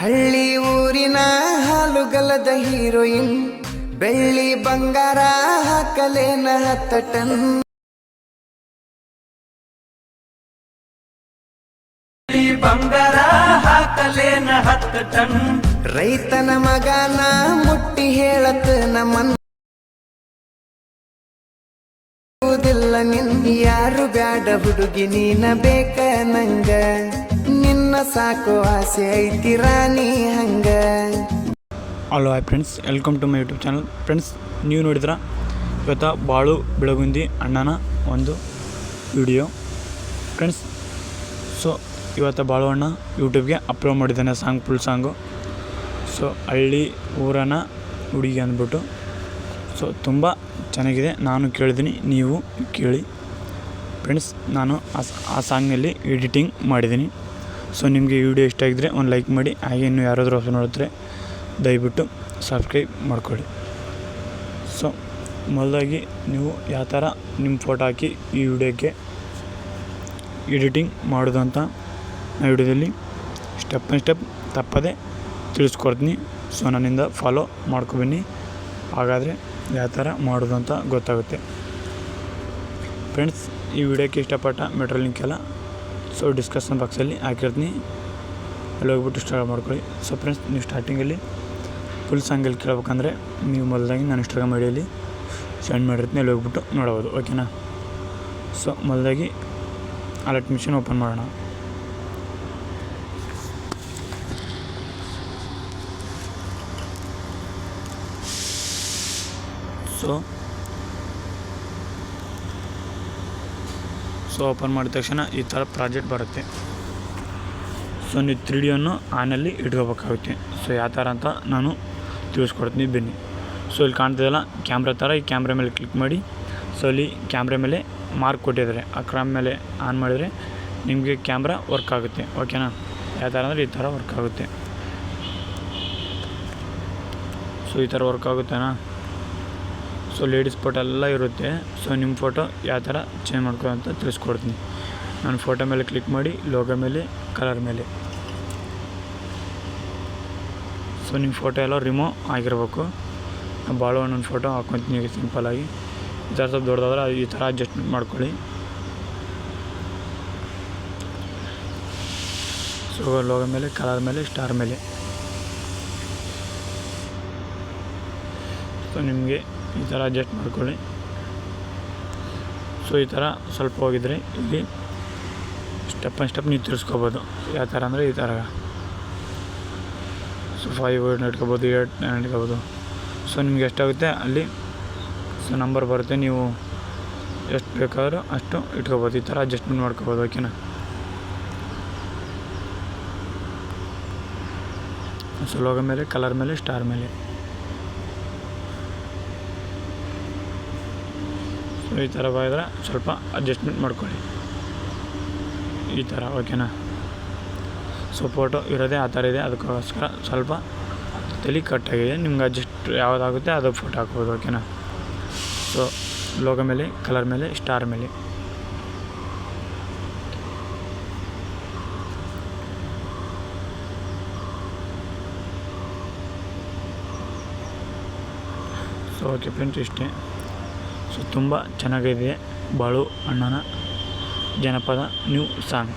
ಹಳ್ಳಿ ಊರಿನ ಹಾಲುಗಲದ ಹೀರೋಯಿನ್ ಬೆಳ್ಳಿ ಬಂಗಾರ ಹಾಕಲೇನ ಹತ್ತಟನ್. ಬಂಗಾರ ಹಾಕಲೇನ ಹತ್ತಟನ್. ರೈತನ ಮಗನ ಮುಟ್ಟಿ ಹೇಳತ್ ನಮ್ಮನ್. ನಿನ್ ಯಾರು ಬ್ಯಾಡ ಹುಡುಗಿ ನೀನ ಬೇಕ ನಂಗ. ನಿನ್ನ ಸಾಕು ಆಸೆ ಹಂಗ. Hello hi friends welcome to my YouTube channel friends ನೀವು ನೋಡಿದ್ರ ಇವತ್ತು ಬಾಳು ಬೆಳಗುಂದಿ ಅಣ್ಣನ ಒಂದು ವಿಡಿಯೋ ಫ್ರೆಂಡ್ಸ್ ಸೊ ಇವತ್ತು ಬಾಳು ಅಣ್ಣ ಯೂಟ್ಯೂಬ್ಗೆ ಅಪ್ಲೋಡ್ ಮಾಡಿದ್ದಾನೆ ಸಾಂಗ್ ಫುಲ್ ಸಾಂಗು ಸೊ ಹಳ್ಳಿ ಊರನ ಹುಡುಗಿ ಅಂದ್ಬಿಟ್ಟು. ಸೊ ತುಂಬ ಚೆನ್ನಾಗಿದೆ. ನಾನು ಕೇಳಿದ್ದೀನಿ, ನೀವು ಕೇಳಿ. ಫ್ರೆಂಡ್ಸ್ ನಾನು ಆ ಸಾಂಗ್ನಲ್ಲಿ ಎಡಿಟಿಂಗ್ ಮಾಡಿದ್ದೀನಿ. ಸೊ ನಿಮಗೆ ವಿಡಿಯೋ ಇಷ್ಟ ಆಗಿದ್ರೆ ಒಂದು ಲೈಕ್ ಮಾಡಿ, ಹಾಗೆ ಇನ್ನು ಯಾರಾದರೂ ಹೊಸ ನೋಡಿದ್ರೆ ದಯವಿಟ್ಟು ಸಬ್ಸ್ಕ್ರೈಬ್ ಮಾಡ್ಕೊಳ್ಳಿ. ಸೊ ಮೊದಲಾಗಿ ನೀವು ಯಾವ ಥರ ನಿಮ್ಮ ಫೋಟೋ ಹಾಕಿ ಈ ವಿಡಿಯೋಕ್ಕೆ ಎಡಿಟಿಂಗ್ ಮಾಡೋದು ಅಂತ ಆ ವಿಡಿಯೋದಲ್ಲಿ ಸ್ಟೆಪ್ ಬೈ ಸ್ಟೆಪ್ ತಪ್ಪದೆ ತಿಳಿಸ್ಕೊಡ್ತೀನಿ. ಸೊ ನನ್ನಿಂದ ಫಾಲೋ ಮಾಡ್ಕೊಬನ್ನಿ. ಹಾಗಾದರೆ ಯಾವ ಥರ ಮಾಡೋದು ಅಂತ ಗೊತ್ತಾಗುತ್ತೆ. ಫ್ರೆಂಡ್ಸ್, ಈ ವಿಡಿಯೋಕ್ಕೆ ಇಷ್ಟಪಟ್ಟ ಮೆಟ್ರೋ ಲಿಂಕ್ ಎಲ್ಲ ಸೊ ಡಿಸ್ಕಷನ್ ಬಾಕ್ಸಲ್ಲಿ ಹಾಕಿರ್ತೀನಿ. ಅಲ್ಲಿ ಹೋಗ್ಬಿಟ್ಟು ಸ್ಟಾರ್ಟ್ ಮಾಡ್ಕೊಳ್ಳಿ. ಸೊ ಫ್ರೆಂಡ್ಸ್ ನೀವು ಸ್ಟಾರ್ಟಿಂಗಲ್ಲಿ ಫುಲ್ ಸಾಂಗಲ್ಲಿ ಕೇಳ್ಬೇಕಂದ್ರೆ ನೀವು ಮೊದಲಾಗಿ ನಾನು ಇನ್ಸ್ಟಾಗ್ರಾಮ್ ಐಡಿಯಲ್ಲಿ ಸೆಂಡ್ ಮಾಡಿರ್ತೀನಿ. ಅಲ್ಲಿ ಹೋಗ್ಬಿಟ್ಟು ನೋಡ್ಬೋದು ಓಕೆನಾ ಸೊ ಮೊದಲಾಗಿ ಅಲರ್ಟ್ ಮಿಷನ್ ಓಪನ್ ಮಾಡೋಣ. ಸೊ ಸೊ ಓಪನ್ ಮಾಡಿದ ತಕ್ಷಣ ಈ ಥರ ಪ್ರಾಜೆಕ್ಟ್ ಬರುತ್ತೆ. ಸೊ ನೀವು ತ್ರೀ ಡಿಯನ್ನು ಆನಲ್ಲಿ ಇಟ್ಕೋಬೇಕಾಗುತ್ತೆ. ಸೊ ಯಾವ ಥರ ಅಂತ ನಾನು ತಿಳಿಸ್ಕೊಡ್ತೀನಿ ಬನ್ನಿ. ಸೊ ಇಲ್ಲಿ ಕಾಣ್ತಿದೆಯಲ್ಲ ಕ್ಯಾಮ್ರಾ ಥರ, ಈ ಕ್ಯಾಮ್ರಾ ಮೇಲೆ ಕ್ಲಿಕ್ ಮಾಡಿ. ಸೊ ಅಲ್ಲಿ ಕ್ಯಾಮ್ರಾ ಮೇಲೆ ಮಾರ್ಕ್ ಕೊಟ್ಟಿದ್ದಾರೆ. ಆ ಕ್ರಾಮ್ ಮೇಲೆ ಆನ್ ಮಾಡಿದರೆ ನಿಮಗೆ ಕ್ಯಾಮ್ರಾ ವರ್ಕ್ ಆಗುತ್ತೆ. ಓಕೆನಾ? ಯಾವ ಥರ ಅಂದರೆ ಈ ಥರ ವರ್ಕ್ ಆಗುತ್ತೆ. ಸೊ ಈ ಥರ ವರ್ಕ್ ಆಗುತ್ತೆನಾ? ಸೊ ಲೇಡೀಸ್ ಫೋಟೋ ಎಲ್ಲ ಇರುತ್ತೆ. ಸೊ ನಿಮ್ಮ ಫೋಟೋ ಯಾವ ಥರ ಚೇಂಜ್ ಮಾಡ್ಕೊ ಅಂತ ತಿಳಿಸ್ಕೊಡ್ತೀನಿ. ನಾನು ಫೋಟೋ ಮೇಲೆ ಕ್ಲಿಕ್ ಮಾಡಿ ಲೋಗೋ ಮೇಲೆ ಕಲರ್ ಮೇಲೆ. ಸೊ ನಿಮ್ಮ ಫೋಟೋ ಎಲ್ಲ ರಿಮೂವ್ ಆಗಿರ್ಬೇಕು. ನಾನು ಭಾಳ ಒಂದೊಂದು ಫೋಟೋ ಹಾಕ್ಕೊತೀನಿ ಸಿಂಪಲಾಗಿ ಈ ಥರ ಸ್ವಲ್ಪ ದೊಡ್ಡದಾದ್ರೆ ಈ ಥರ ಅಡ್ಜಸ್ಟ್ಮೆಂಟ್ ಮಾಡ್ಕೊಳ್ಳಿ. ಸೊ ಲೋಗೋ ಮೇಲೆ ಕಲರ್ ಮೇಲೆ ಸ್ಟಾರ್ ಮೇಲೆ. ಸೊ ನಿಮಗೆ ಈ ಥರ ಅಡ್ಜಸ್ಟ್ ಮಾಡ್ಕೊಳ್ಳಿ. ಸೊ ಈ ಥರ ಸ್ವಲ್ಪ ಹೋಗಿದ್ರೆ ಇಲ್ಲಿ ಸ್ಟೆಪ್ ಬೈ ಸ್ಟೆಪ್ ನೀವು ತಿರ್ಸ್ಕೊಬೋದು. ಯಾವ ಥರ ಅಂದರೆ ಈ ಥರ. ಸೊ ಫೈವ್ ಇಟ್ಕೋಬೋದು ಏಟ್ ಇಟ್ಕೋಬೋದು ಸೊ ನಿಮ್ಗೆ ಎಷ್ಟಾಗುತ್ತೆ ಅಲ್ಲಿ? ಸೊ ನಂಬರ್ ಬರುತ್ತೆ, ನೀವು ಎಷ್ಟು ಬೇಕಾದರೂ ಅಷ್ಟು ಇಟ್ಕೋಬೋದು. ಈ ಥರ ಅಡ್ಜಸ್ಟ್ಮೆಂಟ್ ಮಾಡ್ಕೋಬೋದು ಓಕೆನಾ ಸೊ ಲೋಗೋ ಮೇಲೆ ಕಲರ್ ಮೇಲೆ ಸ್ಟಾರ್ ಮೇಲೆ. ಈ ಥರ ಬಾಯಿದ್ರೆ ಸ್ವಲ್ಪ ಅಡ್ಜಸ್ಟ್ಮೆಂಟ್ ಮಾಡ್ಕೊಳ್ಳಿ. ಈ ಥರ ಓಕೆನಾ ಸೊ ಫೋಟೋ ಇರೋದೇ ಆ ಥರ ಇದೆ, ಅದಕ್ಕೋಸ್ಕರ ಸ್ವಲ್ಪ ತಲೆ ಕಟ್ಟಾಗಿದೆ. ನಿಮ್ಗೆ ಅಡ್ಜಸ್ಟ್ ಯಾವುದಾಗುತ್ತೆ ಅದು ಫೋಟೋ ಹಾಕ್ಬೋದು ಓಕೆನಾ ಸೊ ಲೋಗೋ ಮೇಲೆ ಕಲರ್ ಮೇಲೆ ಸ್ಟಾರ್ ಮೇಲೆ. ಸೊ ಓಕೆ ಫ್ರೆಂಡ್ಸ್ ಇಷ್ಟೇ. ಸೊ ತುಂಬ ಚೆನ್ನಾಗಿದೆ ಬಾಳು ಅಣ್ಣನ ಜನಪದ ನ್ಯೂ ಸಾಂಗ್.